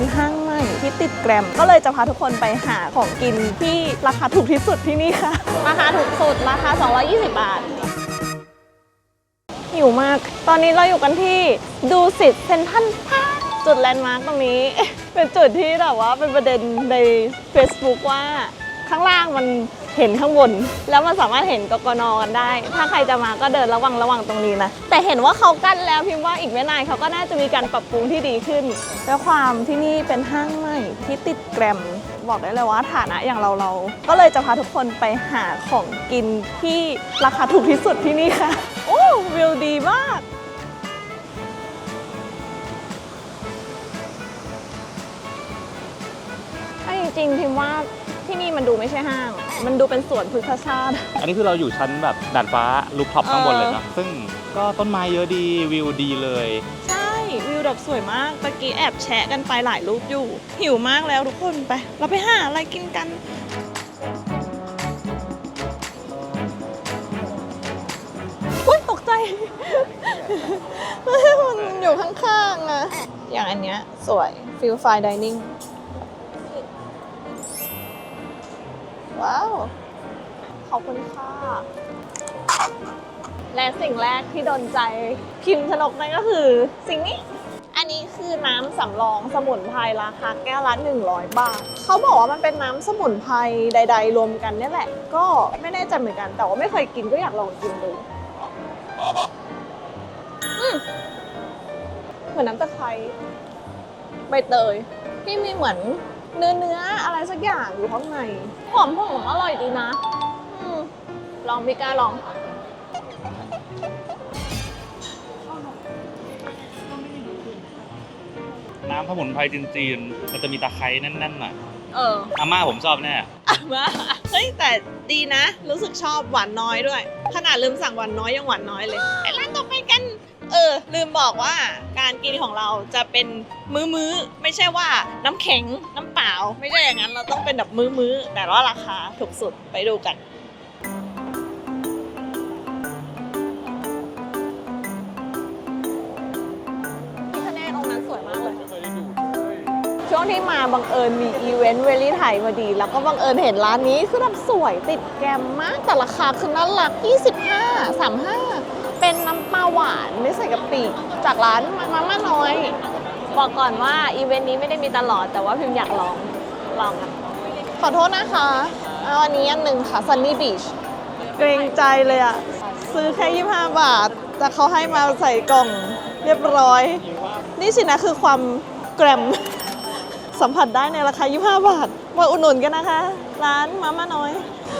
เป็นห้างใหม่ที่ติดแกรม ก็เลยจะพาทุกคนไปหาของกินที่ราคาถูกที่สุดที่นี่ค่ะ ราคาถูกสุดราคา 220 บาท หิวมาก ตอนนี้เราอยู่กันที่ดูสิตเซนทรัลพาร์คจุดแลนด์มาร์กตรงนี้ เป็นจุดที่แบบว่าเป็นประเด็นใน Facebook ว่าข้างล่างมัน เห็นข้างบน แล้วมันสามารถเห็นกกนกันได้ ถ้าใครจะมาก็เดินระวังระวังตรงนี้นะ แต่เห็นว่าเขากั้นแล้วพิมพ์ว่าอีกไม่นานเขาก็น่าจะมีการปรับปรุงที่ดีขึ้นด้วยความที่นี่เป็นห้างใหม่ที่ติดแกรมบอกได้เลยว่าฐานะอย่างเราเราก็เลยจะพาทุกคนไปหาของกินที่ราคาถูกที่สุดที่นี่ค่ะ โอ้วิวดีมากถ้าจริงๆพิมพ์ว่า ที่นี่มันดูไม่ใช่ห้าง มันดูเป็นสวนพฤกษชาติ อันนี้คือเราอยู่ชั้นแบบด่านฟ้าลูปท็อปข้างบนเลยเนาะซึ่งก็ต้นไม้เยอะดีวิวดีเลย ใช่วิวดอกสวยมากตะกี้แอบแชะกันไปหลายรูปอยู่ หิวมากแล้วทุกคนไป เราไปหาอะไรกินกัน อุ้ยตกใจ มันอยู่ข้างๆอะอย่างอันเนี้ยสวยฟิลไฟดิเนิ่ง ว้าว ขอบคุณค่ะ และสิ่งแรกที่โดนใจพิมพ์ชนกนั่นก็คือ สิ่งนี้ อันนี้คือน้ำสำรองสมุนไพรราคาแก้วละ 100 บาท เขาบอกว่ามันเป็นน้ำสมุนไพรใด ๆ รวมกันนี่แหละ ก็ไม่แน่ใจเหมือนกัน แต่ว่าไม่เคยกินก็อยากลองกินดูเหมือนน้ำตะไคร้ใบเตยที่มีเหมือน เนื้อเนื้อๆอะไรสักอย่างอยู่ข้างในหอมหอมอร่อยดีนะอืมลองพี่ก้าลองน้ำสมุนไพรจีนๆมันจะมีตะไคร้แน่นๆหน่อยเอออาม่าผมชอบแน่อะมาเฮ้ยแต่ดีนะ รู้สึกชอบหวานน้อยด้วย ขนาดลืมสั่งหวานน้อยยังหวานน้อยเลยไปร้านต่อไปกัน เออ ลืมบอกว่าการกินของเราจะเป็นมื้อๆไม่ใช่ว่าน้ำแข็งน้ำเปล่า ไม่ใช่อย่างนั้นเราต้องเป็นแบบมื้อๆแต่ว่าราคาถูกสุดไปดูกันพี่คะแนนองค์นั้นสวยมากเลยช่วงที่มาบังเอิญมีอีเวนต์เวลี่ไทยพอดี แล้วก็บังเอิญเห็นร้านนี้คือแบบสวยติดแกรมมากแต่ราคาคือน่ารัก 25 35เป็นน้ำปลา หวานไม่ใส่กะปิจากร้านมาม่าน้อย บอกก่อนว่าอีเวนต์นี้ไม่ได้มีตลอดแต่ว่าพิมอยากลองลองอะขอโทษนะคะเอาอันนี้อันหนึ่งค่ะ Sunny Beach เกรงใจเลยอะซื้อแค่ 25 บาท แต่เขาให้มาใส่กล่องเรียบร้อย นี่สินะคือความแกรม สัมผัสได้ในราคา 25 บาท มาอุดหนุนกันนะคะ ร้านมาม่าน้อย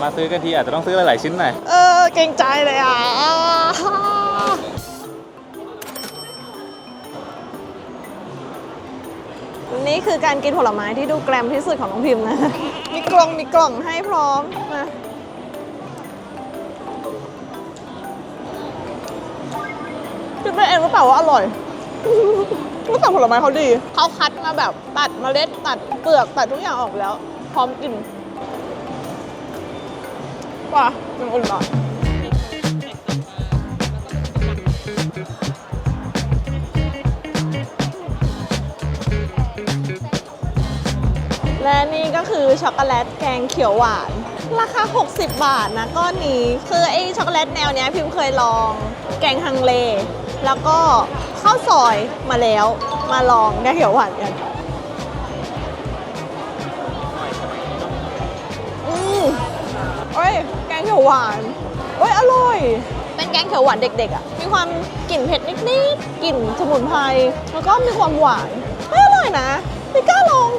มาซื้อกันทีอาจจะต้องซื้อหลายๆชิ้นหน่อย เออ เกรงใจเลยอะ นี่คือการกินผลไม้ที่ดูแกรมที่สุดของน้องพิมพ์นะ มีกล่องมีกล่องให้พร้อมมาคิดไปเองหรือเปล่าว่าอร่อยรู้แต่ผลไม้เขาดี เขาคัดมาแบบตัดเมล็ดตัดเปลือกตัดทุกอย่างออกแล้ว พร้อมกินว้ามันอุ่นหน่อย และนี่ก็คือช็อกโกแลตแกงเขียวหวาน ราคา 60 บาทนะก้อนนี้ คือไอ้ช็อกโกแลตแนวเนี้ยพิมเคยลอง แกงฮังเล แล้วก็ข้าวซอยมาแล้วมาลองแกงเขียวหวานกันอืมเอ้ยแกงเขียวหวานเอ้ยอร่อย เป็นแกงเขียวหวานเด็กๆอะ มีความกลิ่นเผ็ดนิดๆกลิ่นสมุนไพรแล้วก็มีความหวานเอ้ยอร่อยนะพี่กล้าลอง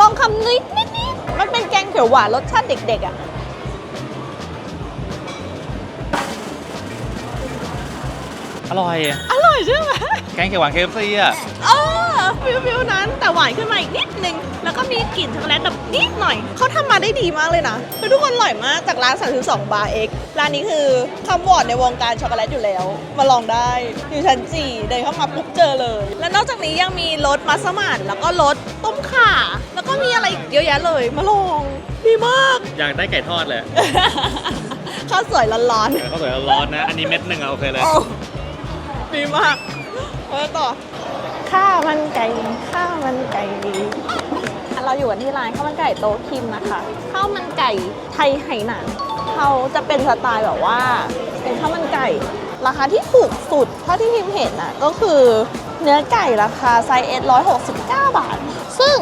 ลองคำนิดนิดๆมันเป็นแกงเขียวหวานรสชาติเด็กๆอะอร่อย อร่อยใช่ไหมแกงเขียวหวานเคฟซีอะเออ ฟิวฟิวนั้นแต่หวานขึ้นมาอีกนิดนึง แล้วก็มีกลิ่นช็อกโกแลตแบบนิดหน่อย เขาทำมาได้ดีมากเลยนะคือทุกคนอร่อยมากจากร้าน 32 บาร์เอ็กร้านนี้คือคำวอร์ดในวงการช็อกโกแลตอยู่แล้ว มาลองได้อยู่ชั้น4เดินเข้ามาปุ๊บเจอเลย และนอกจากนี้ยังมีรสมัสมั่นแล้วก็รสต้มข่า แล้วก็มีอะไรอีกเยอะแยะเลย มาลองดีมาก อยากได้ไก่ทอดเลยข้าวสวยร้อนๆข้าวสวยร้อนนะ อันนี้เม็ดหนึ่งอะโอเคเลยโอ้ดีมากไปต่อ ข้าวมันไก่ข้าวมันไก่เราอยู่กันที่ร้านข้าวมันไก่โต๊ะคิมนะคะข้าวมันไก่ไทยไหหนานเขาจะเป็นสไตล์แบบว่า เป็นข้าวมันไก่ ราคาที่ถูกสุดเท่าที่พิมเห็นนะก็คือเนื้อไก่ราคาไซส์เอส169บาท ซึ่ง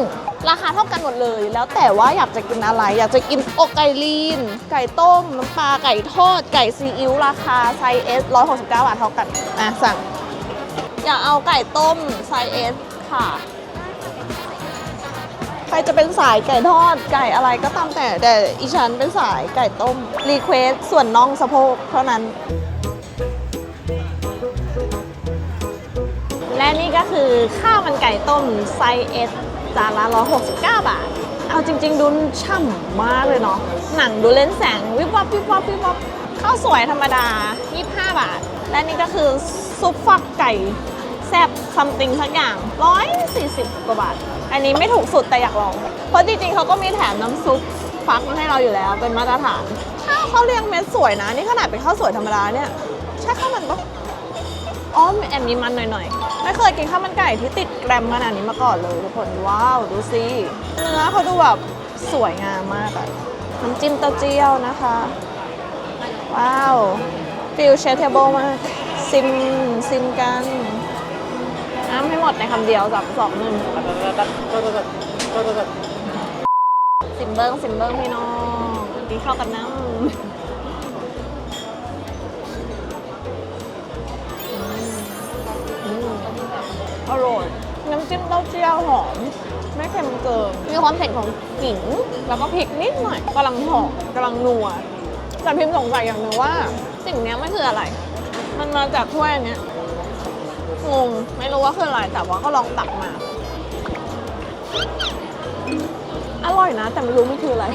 ราคาเท่ากันหมดเลย แล้วแต่ว่าอยากจะกินอะไร อยากจะกินอกไก่ลีน ไก่ต้มน้ำปลาไก่ทอด ไก่ซีอิ๊วราคาไซส์เอส169บาทเท่ากันอะสั่ง อยากเอาไก่ต้มไซส์เอสค่ะ ใครจะเป็นสายไก่ทอดไก่อะไรก็ตามแต่แต่อีฉันเป็นสายไก่ต้ม รีเควสส่วนน่องสะโพกเท่านั้น และนี่ก็คือข้าวมันไก่ต้มไซส์เอสจานละ169 บาท เอาจริง ๆ ดูช่ำมากเลยเนาะ หนังดูเล่นแสง วิบวับวิบวับวิบวับข้าวสวยธรรมดา 25 บาท และนี่ก็คือซุปฟักไก่ แซ่บซัมติงสักอย่าง 140 กว่าบาท อันนี้ไม่ถูกสุดแต่อยากลอง เพราะจริงๆเขาก็มีแถมน้ำซุปฟักมาให้เราอยู่แล้วเป็นมาตรฐาน ข้าวเขาเรียงเม็ดสวยนะ นี่ขนาดเป็นข้าวสวยธรรมดาเนี่ย ใช่ข้าวมันปะอ๋อแอบมีมันหน่อยๆ ไม่เคยกินข้าวมันไก่ที่ติดแกรมขนาดนี้มาก่อนเลยทุกคนว้าว ดูสิเนื้อเขาดูแบบสวยงามมากอะน้ำจิ้มเต้าเจี้ยวนะคะ ว้าวฟิลเชฟเทเบิลมากซิมซิมกัน น้ำให้หมดในคำเดียวสามสองหนึ่งซิมเบิ้งซิมเบิ้งพี่น้องกินข้าวกันน้ำอืมอร่อยน้ำจิ้มเต้าเจี้ยวหอม ไม่เค็มเกินมีความเผ็ดของขิง แล้วก็พริกนิดหน่อยกำลังหอมกำลังนัวแต่พิมพ์สงสัยอย่างหนึงว่า สิ่งเนี้ยมันคืออะไร มันมาจากถ้วยอันเนี้ย งงไม่รู้ว่าคืออะไรแต่ว่าก็ลองตักมา อร่อยนะ แต่ไม่รู้มันคืออะไร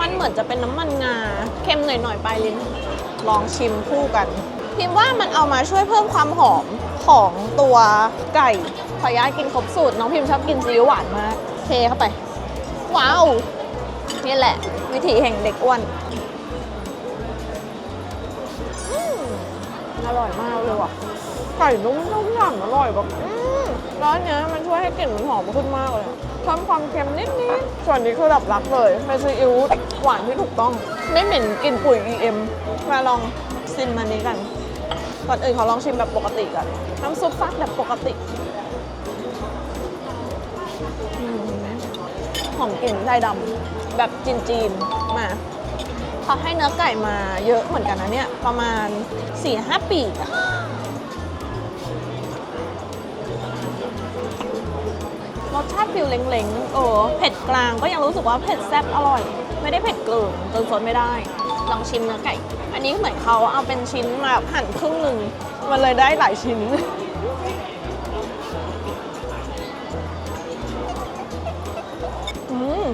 มันเหมือนจะเป็นน้ำมันงาเค็มหน่อยๆปลายลิ้นลองชิมคู่กัน พิมพ์ว่ามันเอามาช่วยเพิ่มความหอมของตัวไก่ขออนุญาตกินครบสูตร น้องพิมพ์ชอบกินซีอิ๊วหวานมากเทเข้าไป ว้าว นี่แหละ วิถีแห่งเด็กอ้วนอืมอร่อยมากเลยว่ะ ไก่นุ่มๆหนังอร่อยแบบอืมแล้วอันเนี้ยมันช่วยให้กลิ่นมันหอมขึ้นมากเลยอะเพิ่มความเค็มนิดๆส่วนนี้คือแบบรักเลยเป็นซีอิ๊วหวานที่ถูกต้อง ไม่เหม็นกลิ่นปุ๋ย EM มาลองซิมอันนี้กันก่อนอื่นขอลองชิมแบบปกติก่อนน้ำซุปฟักแบบปกติอืมหอมกลิ่นไทยดำแบบจีนๆมาเขาให้เนื้อไก่มาเยอะเหมือนกันนะเนี่ย ประมาณ4-5ปีก สชาติฟิลเล้งๆ เออเผ็ดกลางก็ยังรู้สึกว่าเผ็ดแซ่บอร่อย ไม่ได้เผ็ดเกินจนซนไม่ได้ ลองชิมเนื้อไก่ อันนี้เหมือนเขาเอาเป็นชิ้นมาหั่นครึ่งหนึ่งมันเลยได้หลายชิ้น อืม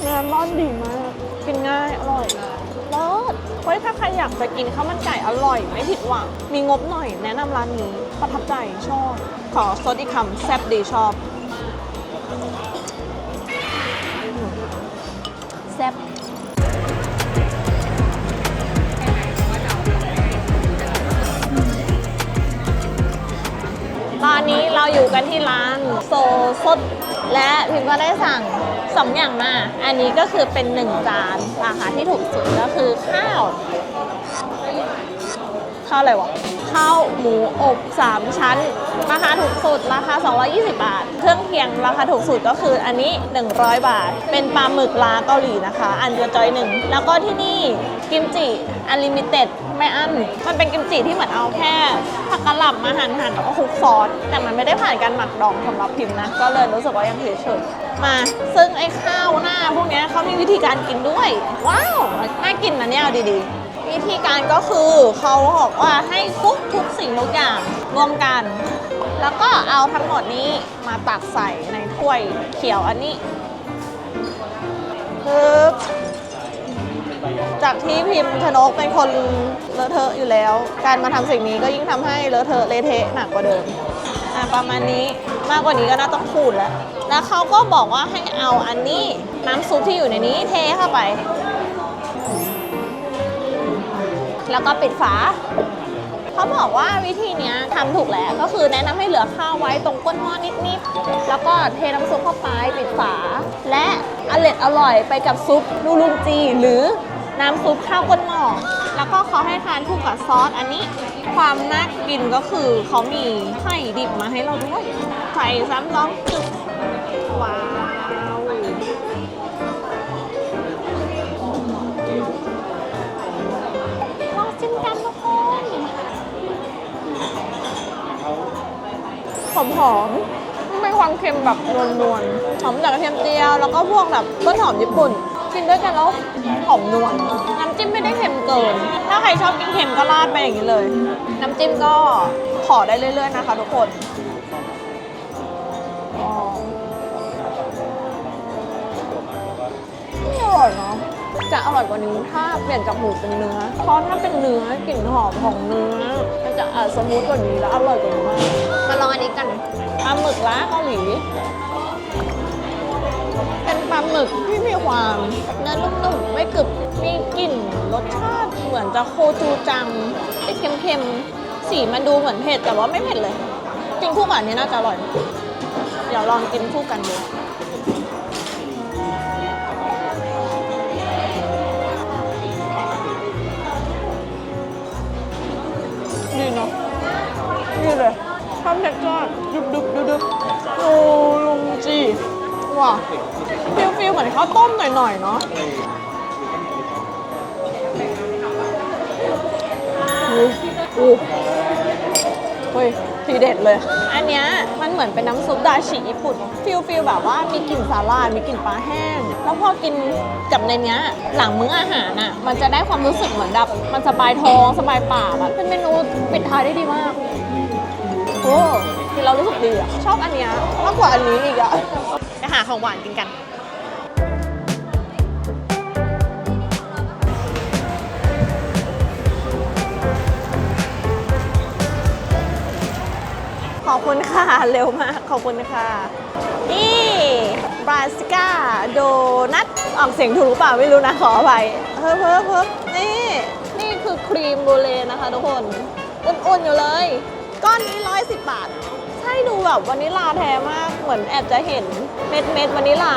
เนื้อร่อนดีมาก กินง่ายอร่อยเลิศเฮ้ยถ้าใครอยากจะกินข้าวมันไก่อร่อย ไม่ผิดหวัง มีงบหน่อยแนะนำร้านนี้ ประทับใจชอบ ขอซดอีกคำแซ่บดีชอบอืม แซ่บตอนนี้เราอยู่กันที่ร้านโซสดและพิมก็ได้สั่งสองอย่างมา อันนี้ก็คือเป็นหนึ่งจานราคาที่ถูกสุดก็คือข้าว ข้าวอะไรวะข้าวหมูอบ 3 ชั้น ราคาถูกสุดราคา 220 บาท เครื่องเคียงราคาถูกสุดก็คืออันนี้ 100 บาท เป็นปลาหมึกลาเกาหลีนะคะ อันเดียวจอยหนึ่ง แล้วก็ที่นี่กิมจิอ n l ลิมิเต็ดไม่อั้น มันเป็นกิมจิที่เหมือนเอาแค่ผักกะหล่ำมาหั่นหั่นแล้วก็คลุกซอส แต่มันไม่ได้ผ่านการหมักดองสำหรับพิมพ์นะ ก็เลยรู้สึกว่ายังเฉยๆมา ซึ่งไอ้ข้าวหน้าพวกนี้เขามีวิธีการกินด้วย ว้าว น่ากินนะเนี่ยเอาดีๆ วิธีการก็คือเขาบอกว่าให้คลุกทุกสิ่งทุกอย่างรวมกัน แล้วก็เอาทั้งหมดนี้มาตักใส่ในถ้วยเขียวอันนี้ปึ๊บจากที่พิมพ์ชนกเป็นคนเลอะเทอะอยู่แล้ว การมาทำสิ่งนี้ก็ยิ่งทำให้เลอะเทอะเละเทะหนักกว่าเดิมอะประมาณนี้มากกว่านี้ก็น่าต้องพูดแล้ว แล้วเขาก็บอกว่าให้เอาอันนี้น้ำซุปที่อยู่ในนี้เทเข้าไป แล้วก็ปิดฝา เขาบอกว่าวิธีนี้ทำถูกแล้ว ก็คือแนะนำให้เหลือข้าวไว้ตรงก้นหม้อนิดๆ แล้วก็เทน้ำซุปเข้าไปปิดฝา และอร่อยอร่อยไปกับซุปลูลุงจี หรือน้ำซุปข้าวก้นหม้อ แล้วก็เขาให้ทานคู่กับซอสอันนี้ ความน่ากินก็คือเขามีไข่ดิบมาให้เราด้วยไข่ซ้ำร้องจุกว้า อมหอมไม่ความเค็มแบบนวลๆหอมจากกระเทียมเจียว แล้วก็พวกแบบต้นหอมญี่ปุ่น กินด้วยกันแล้วหอมนวลน้ำจิ้มไม่ได้เค็มเกิน ถ้าใครชอบกินเค็มก็ราดไปอย่างนี้เลย น้ำจิ้มก็ขอได้เรื่อยๆนะคะทุกคนอ๋อนี่อร่อยเนาะ จะอร่อยกว่านี้ถ้าเปลี่ยนจากหมูเป็นเนื้อ เพราะถ้าเป็นเนื้อกลิ่นหอมของเนื้อ มันจะอาจสมูทกว่านี้แล้วอร่อยกว่านี้มากมาลองอันนี้กันปลาหมึกล้าเกาหลี เป็นปลาหมึกที่มีความเนื้อนุ่มๆไม่กรึบ มีกลิ่นรสชาติเหมือนจะโคจูจังเป็นเค็มๆ สีมันดูเหมือนเผ็ดแต่ว่าไม่เผ็ดเลย กินคู่กับอันนี้น่าจะอร่อย เดี๋ยวลองกินคู่กันดูดี เท็กเจอร์ดุบดุบดุบดุบโอ้ลุงจีว่ะฟิลฟิลเหมือนข้าวต้มหน่อยๆเนาะอู้อู้เฮ้ยทีเด็ดเลย อันเนี้ยมันเหมือนเป็นน้ำซุปดาชิญี่ปุ่นฟิลฟิลแบบว่ามีกลิ่นสาลายมีกลิ่นปลาแห้ง แล้วพอกินกับในเนี้ย หลังมื้ออาหารอะ มันจะได้ความรู้สึกเหมือนแบบมันสบายท้องสบายปากอะเป็นเมนูปิดท้ายได้ดีมาก โอ้กินแล้วรู้สึกดีอะชอบอันเนี้ยมากกว่าอันนี้อีกอะไปหาของหวานกินกัน ขอบคุณค่ะ เร็วมาก ขอบคุณค่ะ นี่บราสกาโดนัทออกเสียงถูกหรือเปล่าไม่รู้นะ ขออภัยเฮ้ยเฮ้ยเฮ้ยนี่ นี่คือครีมโบเลนะคะทุกคน อุ่นๆอยู่เลย ก้อนนี้110บาท ใช่ดูแบบวานิลาแท้มาก เหมือนแอบจะเห็นเม็ดเม็ดๆวานิลา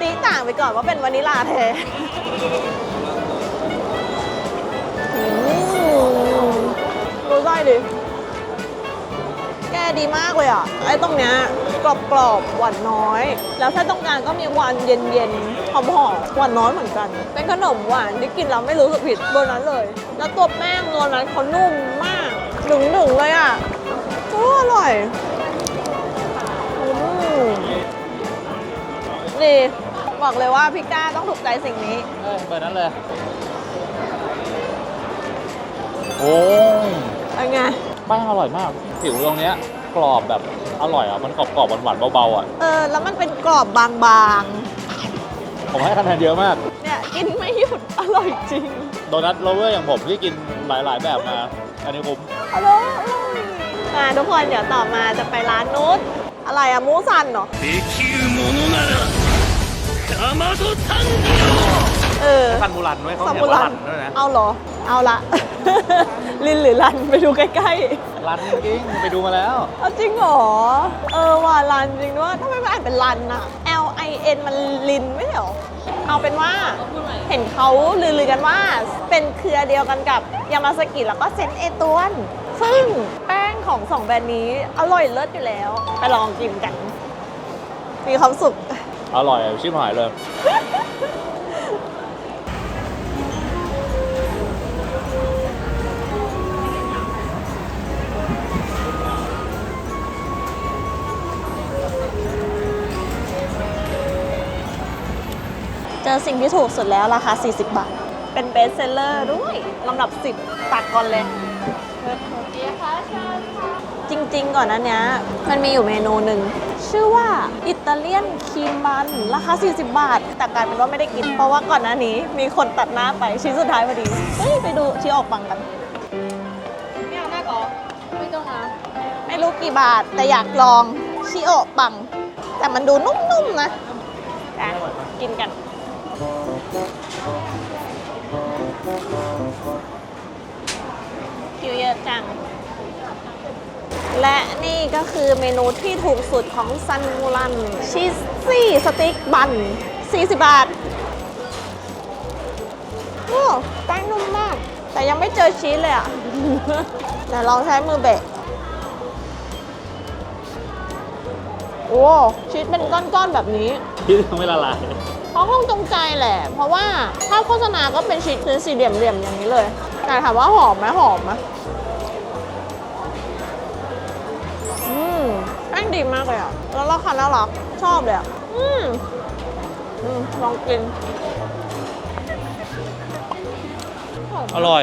ตีต่างไปก่อนว่าเป็นวานิลาแท้อืมดูไส้ดิ แกดีมากเลยอะ ไอ้ตรงเนี้ยกรอบกรอบๆหวานน้อย แล้วถ้าต้องการก็มีหวานเย็นเย็นๆหอมหอมๆหวานน้อยเหมือนกัน เป็นขนมหวานที่กินแล้วไม่รู้สึกผิดเบอร์นั้นเลย แล้วตัวแป้งตัวนั้นเขานุ่มมากดึงดึงๆเลยอะโอ้อร่อยอืมดีบอกเลยว่าพี่ก้าต้องถูกใจสิ่งนี้ เอ้ยเบอร์นั้นเลย โอ้ยเป็นไงแป้งอร่อยมาก ผิวตรงเนี้ยกรอบแบบอร่อยอะ มันกรอบกรอบๆหวานๆเบาๆอะ เออ แล้วมันเป็นกรอบบางผมให้คะแนนเยอะมากๆเนี่ย กินไม่หยุด อร่อยจริง โดนัทโรเวอร์อย่างผมที่กินหลายๆแบบมา อันนี้คุ้มอร่อย มาทุกคนเดี๋ยวต่อมาจะไปร้านนุชอะไรอะมูสันเหรอเออซันมูรันด้วยเขาเรียกว่ารันด้วยนะเอาเหรอ เอาละ ลินหรือรันไปดูใกล้รันจริงๆไปดูมาแล้วเอาจริงเหรอ เออว่ารันจริงด้วยทำไมมันอ่านเป็นรันอะ L I N มันลินไม่ใช่เหรอ เอาเป็นว่าเห็นเขาลือๆกันว่า เป็นเครือเดียวกันกับยามาสกิแล้วก็เซนเอตวน ซึ่งแป ของสองแบรนด์นี้อร่อยเลิศอยู่แล้ว ไปลองกินกัน มีความสุข อร่อยชิบหายเลย เจอสิ่งที่ถูกสุดแล้วราคา 40 บาท เป็นเบสเซลเลอร์ด้วยลำดับ 10ตักก่อนเลย จริง ๆ ก่อนนั้นเนี้ยมันมีอยู่เมนูหนึ่ง ชื่อว่าอิตาเลียนครีมมัน ราคา 40 บาท แต่กลายเป็นว่าไม่ได้กิน เพราะว่าก่อนหน้านี้มีคนตัดหน้าไปชิ้นสุดท้ายพอดี เฮ้ย ไปดูที่ออกปังกัน ไม่เอาหน้าก่อไม่ต้องนะไม่รู้กี่บาท แต่อยากลองชิโอะปัง แต่มันดูนุ่มๆนะอะกินกัน คิวเยอะจัง และนี่ก็คือเมนูที่ถูกสุดของซันมูลันชีสซี่สติ๊กบัน 40 บาท โอ้แป้งนุ่มมาก แต่ยังไม่เจอชีสเลยอะเดี๋ยวลองใช้มือเบะโอ้ชีสเป็นก้อนๆแบบนี้ ที่ยังไม่ละลายเขาคงจงใจแหละ เพราะว่าถ้าโฆษณาก็เป็นชีสเป็นสี่เหลี่ยมๆอย่างนี้เลย แต่ถามว่าหอมไหมหอมไหม ดีมากเลยอะ แล้วราคาน่ารัก ชอบเลยอะ อืมอืมลองกิน อร่อย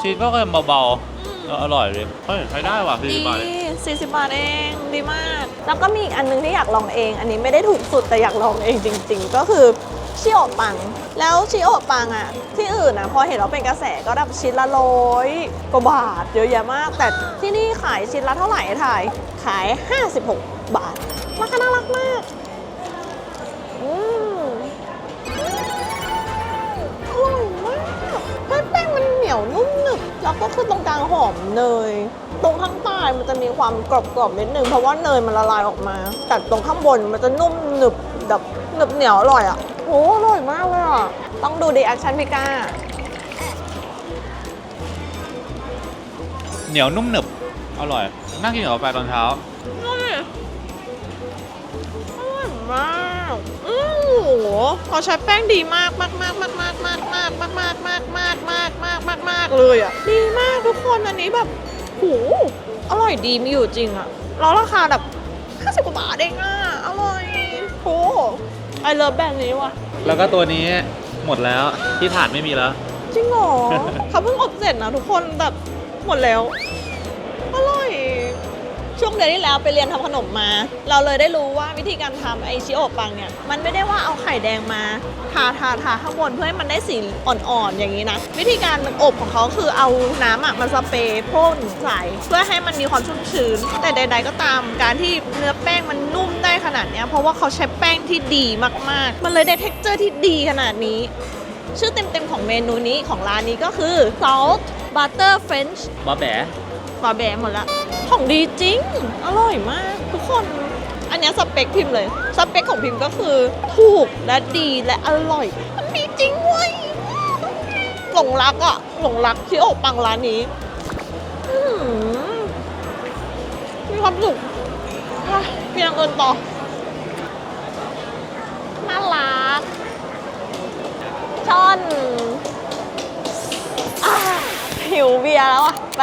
ชีสก็เค็มเบาๆแล้วอร่อยเลยเฮ้ยใช้ได้ว่ะดีสี่บาทเอง40 บาทเอง ดีมาก แล้วก็มีอีกอันนึงที่อยากลองเอง อันนี้ไม่ได้ถูกสุดแต่อยากลองเองจริง ๆ ก็คือชิโอปัง แล้วชิโอปังอะที่อื่นอะพอเห็นเราเป็นกระแสก็แบบชิ้นละร้อยกว่าบาทเยอะแยะมาก แต่ที่นี่ขายชิ้นละเท่าไหร่ถ่าย ขาย 56 บาท ราคาน่ารักมากอืมอร่อยมากแป้งมันเหนียวนุ่มหนึบแล้วก็คือตรงกลางหอมเนย ตรงข้างใต้มันจะมีความกรอบๆนิดนึงเพราะว่าเนยมันละลายออกมา แต่ตรงข้างบนมันจะนุ่มหนึบแบบหนึบเหนียวอร่อยอะโอ้อร่อยมากเลยอะ ต้องดูดีแอคชั่นพี่ก้า เหนียวนุ่มหนึบอร่อย นั่งกินกับกาแฟตอนเช้าอร่อยอร่อยมากอือโหเขาใช้แป้งดีมากมากมากมากมากมากมากมากมากมากมากมากมากมากมากเลยอะดีมากทุกคนอันนี้แบบโหอร่อยดีมีอยู่จริงอะแล้วราคาแบบ50กว่าบาทเองอะอร่อยโหไอเลิฟแบรนด์นี้ว่ะ แล้วก็ตัวนี้หมดแล้วที่ถาดไม่มีแล้ว จริงเหรอเขาเพิ่งอบเสร็จนะทุกคนแบบหมดแล้วอร่อย ช่วงเดือนที่แล้วไปเรียนทำขนมมา เราเลยได้รู้ว่าวิธีการทำไอชิโอะปังเนี่ย มันไม่ได้ว่าเอาไข่แดงมาทาทาทาข้างบนเพื่อให้มันได้สีอ่อนๆอย่างนี้นะ วิธีการอบของเขาคือเอาน้ำอะมาสเปรย์พ่นใส่เพื่อให้มันมีความชุ่มชื้น แต่ใด ๆ ก็ตามการที่เนื้อแป้งมันนุ่มได้ขนาดเนี้ยเพราะว่าเขาใช้แป้งที่ดีมากๆ มันเลยได้เท็กเจอร์ที่ดีขนาดนี้ ชื่อเต็มๆของเมนูนี้ของร้านนี้ก็คือ salt butter french บอแบะปลาแบหมดละของดีจริง อร่อยมาก ทุกคน อันนี้สเปคพิมพ์เลย สเปคของพิมพ์ก็คือ ถูกและดีและอร่อย มันดีจริงเว้ยหลงรักอะหลงรักที่อบปังร้านนี้มีความสุขเพียงเอินต่อน่ารักชอนอหิวเบียร์แล้วอะไป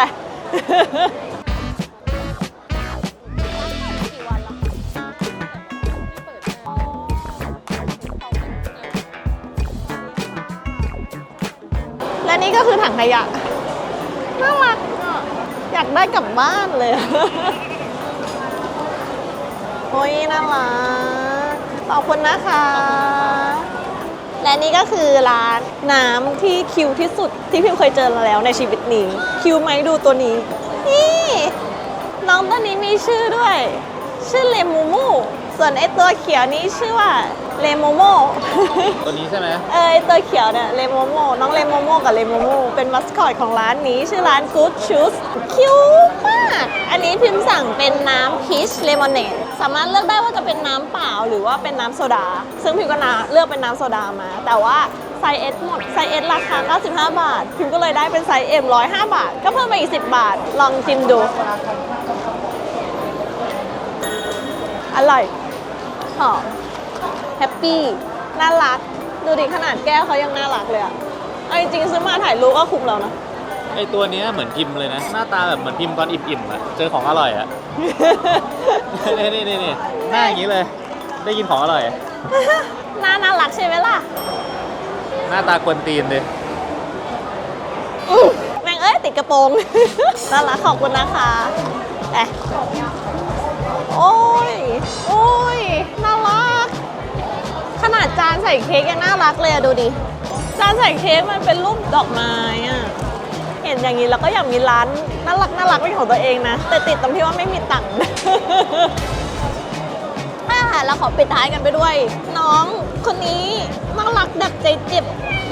และนี่ก็คือถังขยะน่ารักอะอยากได้กลับบ้านเลย โอ้ยน่ารักขอบคุณนะคะ และนี่ก็คือร้านน้ำที่คิวที่สุดที่พิมเคยเจอมาแล้วในชีวิตนี้ คิวไหมดูตัวนี้ นี่น้องตัวนี้มีชื่อด้วย ชื่อเลมูมู ส่วนไอตัวเขียวนี้ชื่อว่า เลโมโม ตัวนี้ใช่ไหมเออไอ้ตัวเขียวเนี่ยเลโมโม น้องเลโมโมกับเลโมโม เป็นมัสคอตของร้านนี้ชื่อร้าน Good Shoes คิ้วมาก อันนี้พิมพ์สั่งเป็นน้ำพีชเลมอนเนดสามารถเลือกได้ว่าจะเป็นน้ำเปล่าหรือว่าเป็นน้ำโซดา ซึ่งพิมก็นาเลือกเป็นน้ำโซดามา แต่ว่าไซส์ S หมด ไซส์ S ราคา 95 บาท พิมก็เลยได้เป็นไซส์ M 105 บาท ก็เพิ่มไปอีก 10 บาท ลองชิมดู อร่อยหอม แฮปปี้น่ารัก ดูดิขนาดแก้วเขายังน่ารักเลยอะเอาจริงๆซื้อมาถ่ายรูปก็คุ้มแล้วนะ ไอตัวเนี้ยเหมือนพิมพ์เลยนะ หน้าตาแบบเหมือนพิมพ์ตอนอิ่มๆอะเจอของอร่อยอะ นี่นี่นี่นี่หน้าอย่างนี้เลย ได้กินของอร่อย หน้าน่ารักใช่ไหมล่ะหน้าตากวนตีนเลยอื้อแม่งเอ้ยติดกระโปรง น่ารักขอบคุณนะคะแอะโอ้ย โอ้ย น่ารักข นาดจานใส่เค้กยังน่ารักเลยอะดูดิ จานใส่เค้กมันเป็นรูปดอกไม้อะเห็นอย่างนี้แล้วก็อยากมีร้านน่ารักน่ารักเป็นของตัวเองนะ แต่ติดตรงที่ว่าไม่มีตังค์อ่ารเราขอปิดท้ายกันไปด้วย น้องคนนี้น่ารักแบบใจเจ็บ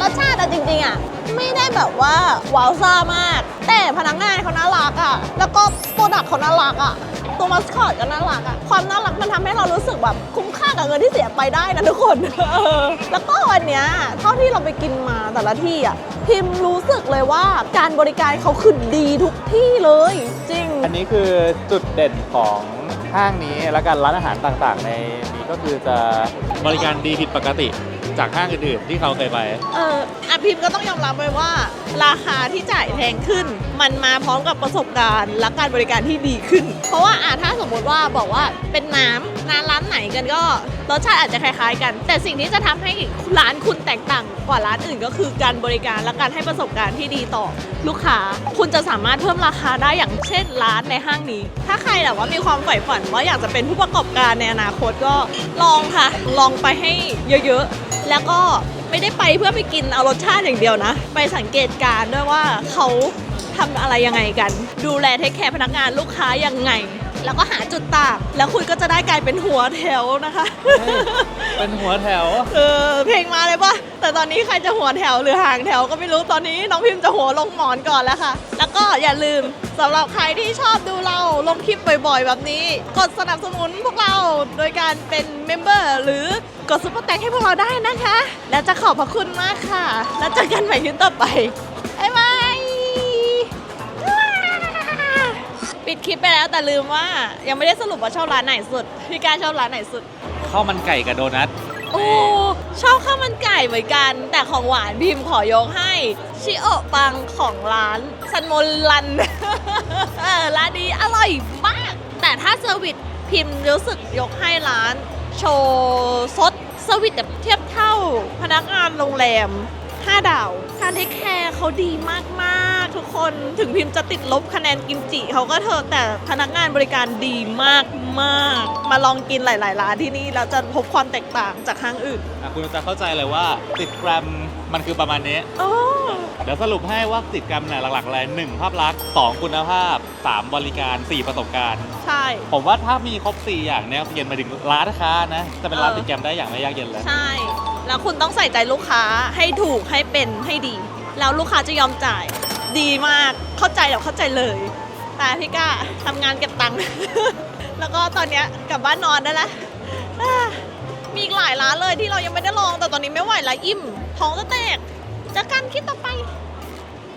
รสชาติอะจริงๆอะไม่ได้แบบว่าว้าวซ่ามาก แต่พนักงานเขาน่ารักอะ่ะแล้วก็โปรดักเขาน่ารักอะ ตัวมัสคอตก็น่ารักอะ่ะความน่ารักมันทำให้เรารู้สึกแบบคุ้มค่ากับเงินที่เสียไปได้นะทุกคนเออแล้วก็วันเนี้ยเท่าที่เราไปกินมาแต่ละที่อะพิมพ์รู้สึกเลยว่าการบริการเขาคือดีทุกที่เลย จริง อันนี้คือจุดเด่นของห้างนี้และการร้านอาหารต่างๆ ในนี้ก็คือจะบริการดีผิดปกติ จากห้างอื่นๆที่เขาเคยไป เอออะพิมพ์ก็ต้องยอมรับเลยว่า ราคาที่จ่ายแพงขึ้น มันมาพร้อมกับประสบการณ์ และการบริการที่ดีขึ้น เพราะว่าอะถ้าสมมติว่าบอกว่าเป็นน้ำน้ำร้านไหนกันก็รสชาติอาจจะคล้ายๆกัน แต่สิ่งที่จะทำให้ร้านคุณแตกต่างกว่าร้านอื่นก็คือการบริการและการให้ประสบการณ์ที่ดีต่อลูกค้า คุณจะสามารถเพิ่มราคาได้อย่างเช่นร้านในห้างนี้ ถ้าใครแบบว่ามีความใฝ่ฝันว่าอยากจะเป็นผู้ประกอบการในอนาคตก็ลองค่ะ ลองไปให้เยอะๆ แล้วก็ไม่ได้ไปเพื่อไปกินเอารสชาติอย่างเดียวนะ ไปสังเกตการด้วยว่าเขาทำอะไรยังไงกัน ดูแลเทคแคร์พนักงานลูกค้ายังไง แล้วก็หาจุดต่างแล้วคุณก็จะได้กลายเป็นหัวแถวนะคะ เป็นหัวแถว เออเพลงมาเลยปะแต่ตอนนี้ใครจะหัวแถวหรือห่างแถวก็ไม่รู้ตอนนี้น้องพิมพ์จะหัวลงหมอนก่อนแล้วค่ะ แล้วก็อย่าลืมสำหรับใครที่ชอบดูเราลงคลิปบ่อยๆ แบบนี้ กดสนับสนุนพวกเราโดยการเป็นเมมเบอร์หรือกดซุปเปอร์แตงให้พวกเราได้นะคะ และจะขอบพระคุณมากค่ะ แล้วเจอกันใหม่คลิปต่อไป ปิดคลิปไปแล้วแต่ลืมว่ายังไม่ได้สรุปว่าชอบร้านไหนสุด พี่การชอบร้านไหนสุด ข้าวมันไก่กับโดนัทโอ้ชอบข้าวมันไก่เหมือนกัน แต่ของหวานพิมพ์ขอยกให้ ชิโอะปังของร้านซันโมลันเออร้านนี้อร่อยมาก แต่ถ้าเซอร์วิสพิมพ์รู้สึกยกให้ร้าน โชว์ซดเซอร์วิสแบบเทียบเท่าพนักงานโรงแรม 5 ดาวการเทคแคร์เขาดีมากๆ ทุกคนถึงพิมพ์จะติดลบคะแนนกิมจิเขาก็เถอะแต่พนักงานบริการดีมากมากๆมาลองกินหลาย ๆ ร้านที่นี่แล้วจะพบความแตกต่างจากห้างอื่นอะคุณจะเข้าใจเลยว่าติดแกรมมันคือประมาณนี้ โอ้เดี๋ยวสรุปให้ว่าติดแกรมเนี่ยหลักๆเลยหนึ่งภาพลักษณ์สองคุณภาพสามบริการสี่ประสบการณ์ ใช่ ผมว่าถ้ามีครบ4อย่างเนี่ยเย็นมาถึงร้านค้านะจะเป็นร้านเออติดแกรมได้อย่างไม่ยากเย็นเลย ใช่ แล้วคุณต้องใส่ใจลูกค้าให้ถูกให้เป็นให้ดี แล้วลูกค้าจะยอมจ่ายดีมากเข้าใจแบบเข้าใจเลยแต่พี่ก้าทำงานเก็บตังค์ แล้วก็ตอนเนี้ยกลับบ้านนอนได้ละมีอีกหลายร้านเลยที่เรายังไม่ได้ลองแต่ตอนนี้ไม่ไหวละอิ่มท้องจะแตกจะกันคลิปต่อไป